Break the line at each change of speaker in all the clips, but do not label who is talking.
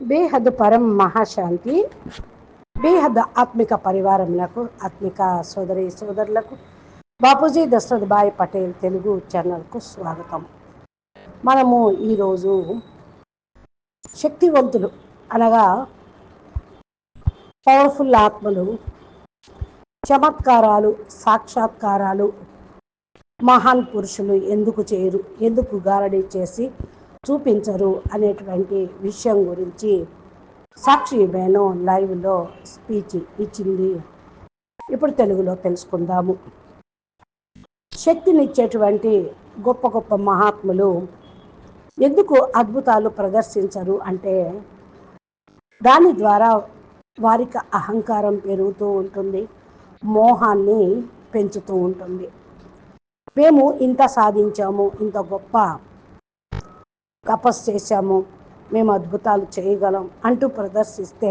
బేహద్ పరం మహాశాంతి బేహద్ ఆత్మిక పరివారములకు ఆత్మిక సోదరి సోదరులకు బాపూజీ దశరథ్ భాయ్ పటేల్ తెలుగు ఛానల్కు స్వాగతం. మనము ఈరోజు శక్తివంతులు అనగా పవర్ఫుల్ ఆత్మలు చమత్కారాలు సాక్షాత్కారాలు మహాన్ పురుషులు ఎందుకు చేయరు ఎందుకు గారడీ చేసి చూపించరు అనేటువంటి విషయం గురించి సాక్షి బేను లైవ్లో స్పీచ్ ఇచ్చింది. ఇప్పుడు తెలుగులో తెలుసుకుందాము. శక్తినిచ్చేటువంటి గొప్ప గొప్ప మహాత్ములు ఎందుకు అద్భుతాలు ప్రదర్శించరు అంటే దాని ద్వారా వారికి అహంకారం పెరుగుతూ ఉంటుంది మోహాన్ని పెంచుతూ ఉంటుంది. మేము ఇంత సాధించాము ఇంత గొప్ప తపస్సు చేశాము. మేము అద్భుతాలు చేయగలం అంటూ ప్రదర్శిస్తే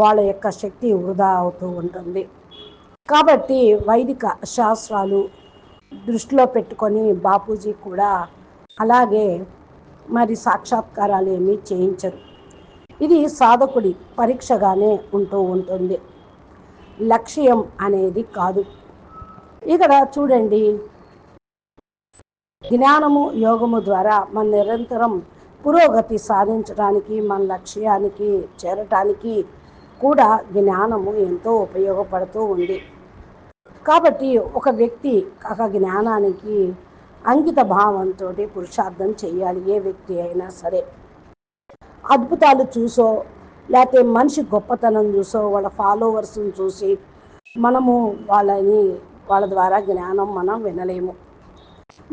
వాళ్ళ యొక్క శక్తి వృధా అవుతూ ఉంటుంది. కాబట్టి వైదిక శాస్త్రాలు దృష్టిలో పెట్టుకొని బాపూజీ కూడా అలాగే మరి సాక్షాత్కారాలు ఏమీ చేయించరు. ఇది సాధకుడి పరీక్షగానే ఉంటూ ఉంటుంది. లక్ష్యం అనేది కాదు. ఇక్కడ చూడండి జ్ఞానము యోగము ద్వారా మన నిరంతరం పురోగతి సాధించడానికి మన లక్ష్యానికి చేరటానికి కూడా జ్ఞానము ఎంతో ఉపయోగపడుతూ ఉంది. కాబట్టి ఒక వ్యక్తి ఒక జ్ఞానానికి అంకిత భావంతో పురుషార్థం చేయాలి ఏ వ్యక్తి అయినా సరే. అద్భుతాలు చూసో లేకపోతే మనిషి గొప్పతనం చూసో వాళ్ళ ఫాలోవర్స్ని చూసి మనము వాళ్ళని వాళ్ళ ద్వారా జ్ఞానం మనం వినలేము.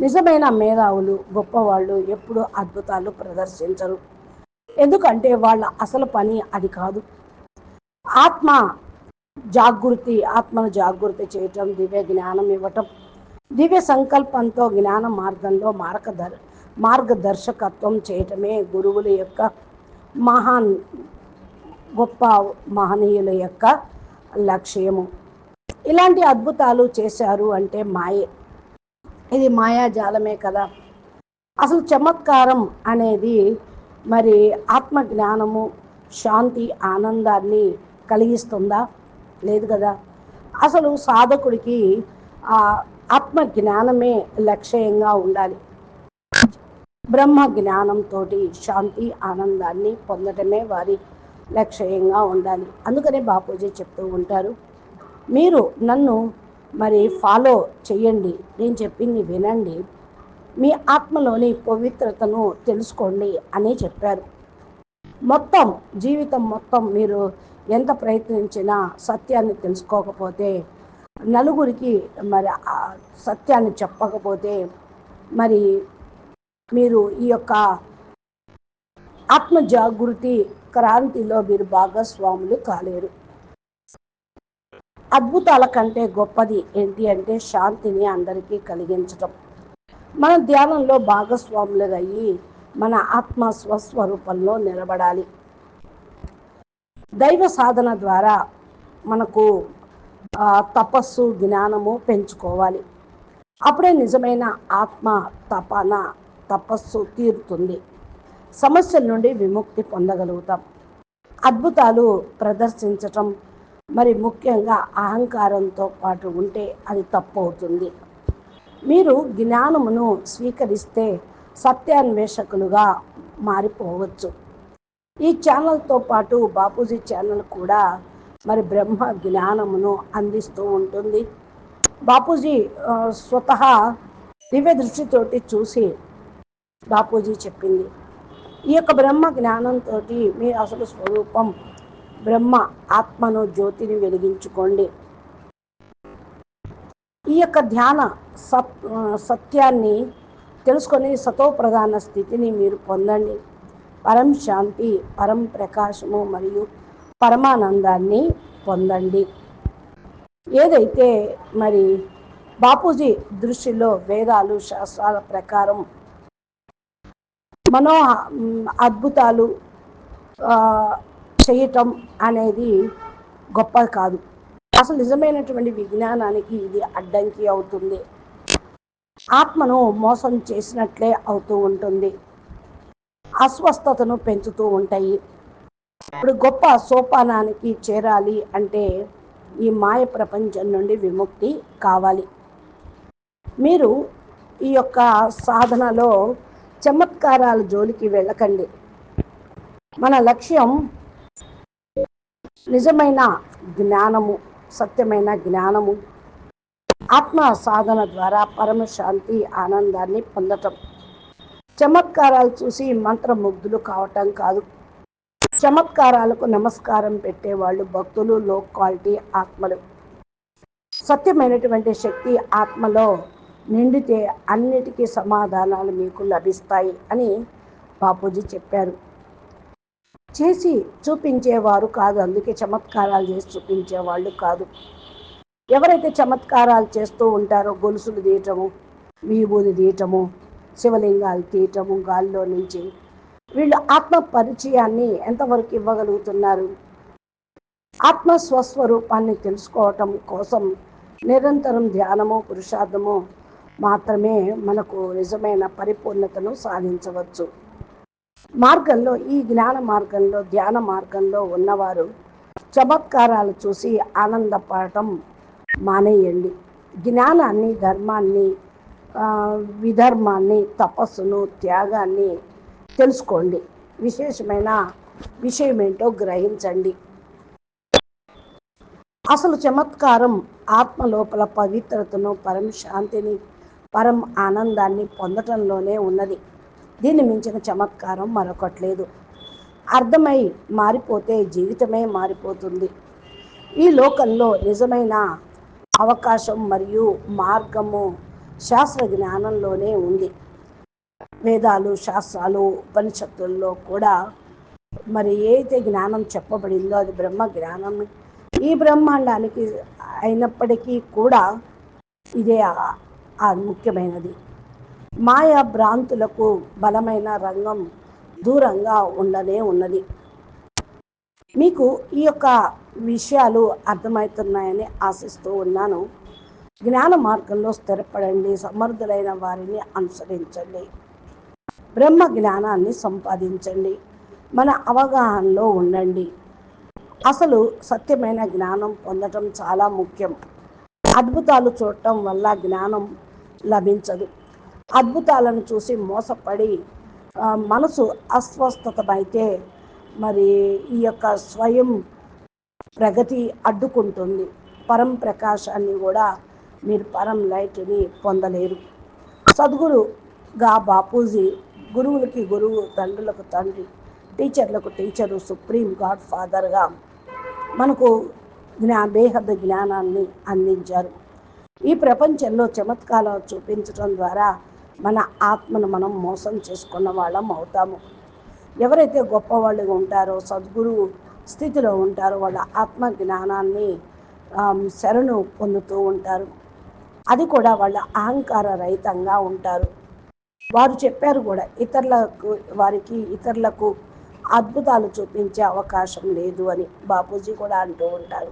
నిజమైన మేధావులు గొప్పవాళ్ళు ఎప్పుడు అద్భుతాలు ప్రదర్శించరు. ఎందుకంటే వాళ్ళ అసలు పని అది కాదు. ఆత్మ జాగృతి ఆత్మను జాగృతి చేయటం దివ్య జ్ఞానం ఇవ్వటం దివ్య సంకల్పంతో జ్ఞాన మార్గంలో మార్గదర్ మార్గదర్శకత్వం చేయటమే గురువుల యొక్క మహాన్ గొప్ప మహనీయుల యొక్క లక్ష్యము. ఇలాంటి అద్భుతాలు చేశారు అంటే మాయే. ఇది మాయాజాలమే కదా. అసలు చమత్కారం అనేది మరి ఆత్మ జ్ఞానము శాంతి ఆనందాన్ని కలిగిస్తుందా? లేదు కదా. అసలు సాధకుడికి ఆ ఆత్మ జ్ఞానమే లక్ష్యంగా ఉండాలి. బ్రహ్మ జ్ఞానంతో శాంతి ఆనందాన్ని పొందటమే వారి లక్ష్యంగా ఉండాలి. అందుకనే బాపూజీ చెప్తూ ఉంటారు మీరు నన్ను మరి ఫాలో చేయండి. నేను చెప్పింది వినండి. మీ ఆత్మలోని పవిత్రతను తెలుసుకోండి అని చెప్పారు. మొత్తం జీవితం మొత్తం మీరు ఎంత ప్రయత్నించినా సత్యాన్ని తెలుసుకోకపోతే నలుగురికి మరి సత్యాన్ని చెప్పకపోతే మరి మీరు ఈ యొక్క ఆత్మ జాగృతి క్రాంతిలో మీరు భాగస్వాములు కాలేరు. అద్భుతాల కంటే గొప్పది ఏంటి అంటే శాంతిని అందరికీ కలిగించడం మన ధ్యానంలో భాగస్వాములుగయ్యి మన ఆత్మ స్వస్వరూపంలో నిలబడాలి. దైవ సాధన ద్వారా మనకు తపస్సు జ్ఞానము పెంచుకోవాలి. అప్పుడే నిజమైన ఆత్మ తపన తపస్సు తీరుతుంది. సమస్యల నుండి విముక్తి పొందగలుగుతాం. అద్భుతాలు ప్రదర్శించటం మరి ముఖ్యంగా అహంకారంతో పాటు ఉంటే అది తప్పు అవుతుంది మీరు జ్ఞానమును స్వీకరిస్తే సత్యాన్వేషకులుగా మారిపోవచ్చు. ఈ ఛానల్తో పాటు బాపూజీ ఛానల్ కూడా మరి బ్రహ్మ జ్ఞానమును అందిస్తూ ఉంటుంది. బాపూజీ స్వతహా దివ్య దృష్టితోటి చూసి బాపూజీ చెప్పింది. ఈ యొక్క బ్రహ్మ జ్ఞానంతో మీ అసలు స్వరూపం బ్రహ్మ ఆత్మను జ్యోతిని వెలిగించుకోండి. ఈ యొక్క ధ్యాన సత్ సత్యాన్ని తెలుసుకొని సతోప్రధాన స్థితిని మీరు పొందండి. పరం శాంతి పరం ప్రకాశము మరియు పరమానందాన్ని పొందండి. ఏదైతే మరి బాపూజీ దృష్టిలో వేదాలు శాస్త్రాల ప్రకారం మనో అద్భుతాలు చేయటం అనేది గొప్ప కాదు. అసలు నిజమైనటువంటి విజ్ఞానానికి ఇది అడ్డంకి అవుతుంది. ఆత్మను మోసం చేసినట్లే అవుతూ ఉంటుంది. అస్వస్థతను పెంచుతూ ఉంటాయి. ఇప్పుడు గొప్ప సోపానానికి చేరాలి అంటే ఈ మాయ ప్రపంచం నుండి విముక్తి కావాలి. మీరు ఈ యొక్క సాధనలో చమత్కారాల జోలికి వెళ్ళకండి. మన లక్ష్యం నిజమైన జ్ఞానము సత్యమైన జ్ఞానము ఆత్మ సాధన ద్వారా పరమశాంతి ఆనందాన్ని పొందటం. చమత్కారాలు చూసి మంత్రముగ్ధులు కావటం కాదు. చమత్కారాలకు నమస్కారం పెట్టేవాళ్ళు భక్తులు లో క్వాలిటీ ఆత్మలు. సత్యమైనటువంటి శక్తి ఆత్మలో నిండితే అన్నిటికీ సమాధానాలు మీకు లభిస్తాయి అని బాపూజీ చెప్పారు. చేసి చూపించేవారు కాదు. అందుకే చమత్కారాలు చేసి చూపించేవాళ్ళు కాదు. ఎవరైతే చమత్కారాలు చేస్తూ ఉంటారో గొలుసులు తీయటము విభూది తీయటము శివలింగాలు తీయటము గాల్లో నుంచి వీళ్ళు ఆత్మ పరిచయాన్ని ఎంతవరకు ఇవ్వగలుగుతున్నారు? ఆత్మ స్వస్వరూపాన్ని తెలుసుకోవటం కోసం నిరంతరం ధ్యానము పురుషార్థము మాత్రమే మనకు నిజమైన పరిపూర్ణతను సాధించవచ్చు. మార్గంలో ఈ జ్ఞాన మార్గంలో ధ్యాన మార్గంలో ఉన్నవారు చమత్కారాలు చూసి ఆనందపడటం మానేయండి. జ్ఞానాన్ని ధర్మాన్ని విధర్మాన్ని తపస్సును త్యాగాన్ని తెలుసుకోండి. విశేషమైన విషయం ఏంటో గ్రహించండి. అసలు చమత్కారం ఆత్మ లోపల పవిత్రతను పరం శాంతిని పరం ఆనందాన్ని పొందటంలోనే ఉన్నది. దీన్ని మించిన చమత్కారం మరొకట్లేదు అర్థమై మారిపోతే జీవితమే మారిపోతుంది. ఈ లోకంలో నిజమైన అవకాశం మరియు మార్గము శాస్త్ర జ్ఞానంలోనే ఉంది. వేదాలు శాస్త్రాలు ఉపనిషత్తుల్లో కూడా మరి ఏదైతే జ్ఞానం చెప్పబడిందో అది బ్రహ్మ జ్ఞానం ఈ బ్రహ్మాండానికి అయినప్పటికీ కూడా ఇదే ముఖ్యమైనది. మాయా భ్రాంతులకు బలమైన రంగం దూరంగా ఉండనే ఉన్నది. మీకు ఈ యొక్క విషయాలు అర్థమవుతున్నాయని ఆశిస్తూ ఉన్నాను. జ్ఞాన మార్గంలో స్థిరపడండి సమర్థులైన వారిని అనుసరించండి. బ్రహ్మ జ్ఞానాన్ని సంపాదించండి మన అవగాహనలో ఉండండి. అసలు సత్యమైన జ్ఞానం పొందటం చాలా ముఖ్యం. అద్భుతాలు చూడటం వల్ల జ్ఞానం లభించదు. అద్భుతాలను చూసి మోసపడి మనసు అస్వస్థతమైతే మరి ఈ యొక్క స్వయం ప్రగతి అడ్డుకుంటుంది. పరం ప్రకాశాన్ని కూడా మీరు పరం లైట్ని పొందలేరు. సద్గురుగా బాపూజీ గురువులకి గురువు తండ్రులకు తండ్రి టీచర్లకు టీచరు సుప్రీం గాడ్ ఫాదర్గా మనకు జ్ఞా బేహద్ద జ్ఞానాన్ని అందించారు. ఈ ప్రపంచంలో చమత్కారాలు చూపించడం ద్వారా మన ఆత్మను మనం మోసం చేసుకున్న వాళ్ళం అవుతాము. ఎవరైతే గొప్పవాళ్ళు ఉంటారో సద్గురు స్థితిలో ఉంటారో వాళ్ళ ఆత్మ జ్ఞానాన్ని శరణు పొందుతూ ఉంటారు. అది కూడా వాళ్ళ అహంకార రహితంగా ఉంటారు. వారు చెప్పారు కూడా ఇతరులకు వారికి ఇతరులకు అద్భుతాలు చూపించే అవకాశం లేదు అని బాపూజీ కూడా అంటూ ఉంటారు.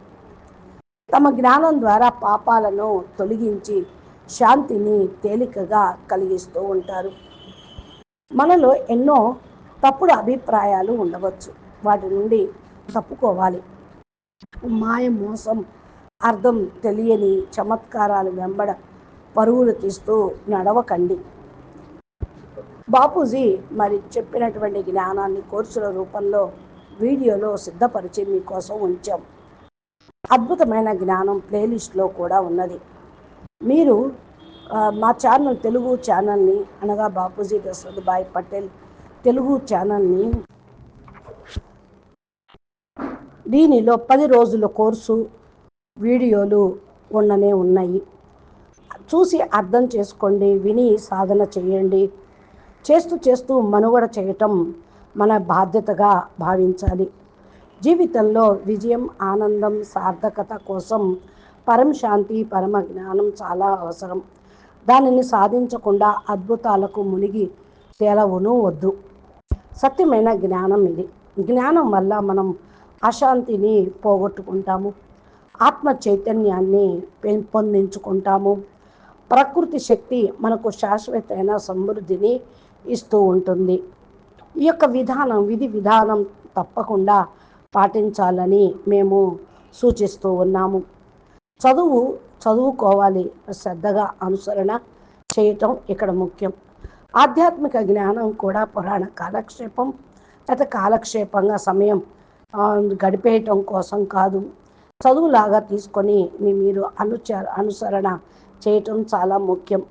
తమ జ్ఞానం ద్వారా పాపాలను తొలగించి శాంతిని తేలికగా కలిగిస్తూ ఉంటారు. మనలో ఎన్నో తప్పుడు అభిప్రాయాలు ఉండవచ్చు. వాటి నుండి తప్పుకోవాలి. మాయ మోసం అర్థం తెలియని చమత్కారాలు వెంబడ పరుగులు తీస్తూ నడవకండి. బాపూజీ మరి చెప్పినటువంటి జ్ఞానాన్ని కోర్సుల రూపంలో వీడియోలో సిద్ధపరిచి మీకోసం ఉంచాం. అద్భుతమైన జ్ఞానం ప్లేలిస్ట్లో కూడా ఉన్నది. మీరు మా ఛానల్ తెలుగు ఛానల్ని అనగా బాపూజీ దశరథ్ భాయ్ పటేల్ తెలుగు ఛానల్ని దీనిలో పది రోజుల కోర్సు వీడియోలు ఉండనే ఉన్నాయి. చూసి అర్థం చేసుకోండి విని సాధన చేయండి. చేస్తూ చేస్తూ మనుగడ చేయటం మన బాధ్యతగా భావించాలి. జీవితంలో విజయం ఆనందం సార్థకత కోసం పరం శాంతి పరమ జ్ఞానం చాలా అవసరం. దానిని సాధించకుండా అద్భుతాలకు మునిగి తేలవును వద్దు. సత్యమైన జ్ఞానం ఇది. జ్ఞానం వల్ల మనం అశాంతిని పోగొట్టుకుంటాము. ఆత్మ చైతన్యాన్ని పెంపొందించుకుంటాము ప్రకృతి శక్తి మనకు శాశ్వతమైన సమృద్ధిని ఇస్తూ ఉంటుంది. ఈ యొక్క విధానం విధి విధానం తప్పకుండా పాటించాలని మేము సూచిస్తూ ఉన్నాము. చదువు చదువుకోవాలి శ్రద్ధగా అనుసరణ చేయటం ఇక్కడ ముఖ్యం. ఆధ్యాత్మిక జ్ఞానం కూడా పురాణ కాలక్షేపం లేకపోతే కాలక్షేపంగా సమయం గడిపేయటం కోసం కాదు. చదువులాగా తీసుకొని మీరు అనుచ అనుసరణ చేయటం చాలా ముఖ్యం.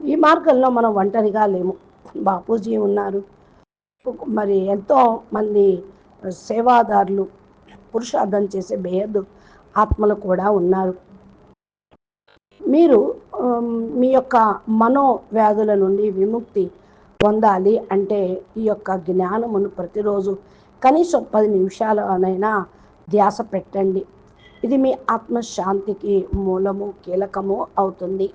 ఈ మార్గంలో మనం ఒంటరిగా లేము. బాపూజీ ఉన్నారు. మరి ఎంతో మంది సేవాదారులు పురుషార్థం చేసే బేహద్దు ఆత్మలు కూడా ఉన్నారు. మీరు మీ యొక్క మనోవ్యాధుల నుండి విముక్తి పొందాలి అంటే ఈ యొక్క జ్ఞానమును ప్రతిరోజు కనీసం పది నిమిషాలనైనా ధ్యాస పెట్టండి. ఇది మీ ఆత్మశాంతికి మూలము కీలకము అవుతుంది.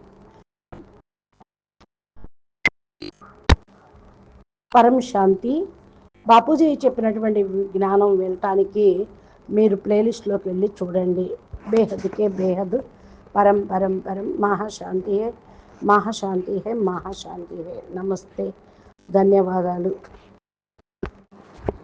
పరం శాంతి బాపూజీ చెప్పినటువంటి జ్ఞానం వినటానికి మీరు ప్లేలిస్ట్లోకి వెళ్ళి చూడండి. బేహద్కే బేహద్ పరం పరం పరం మహాశాంతి హే మహాశాంతి హే మహాశాంతి హే నమస్తే. ధన్యవాదాలు.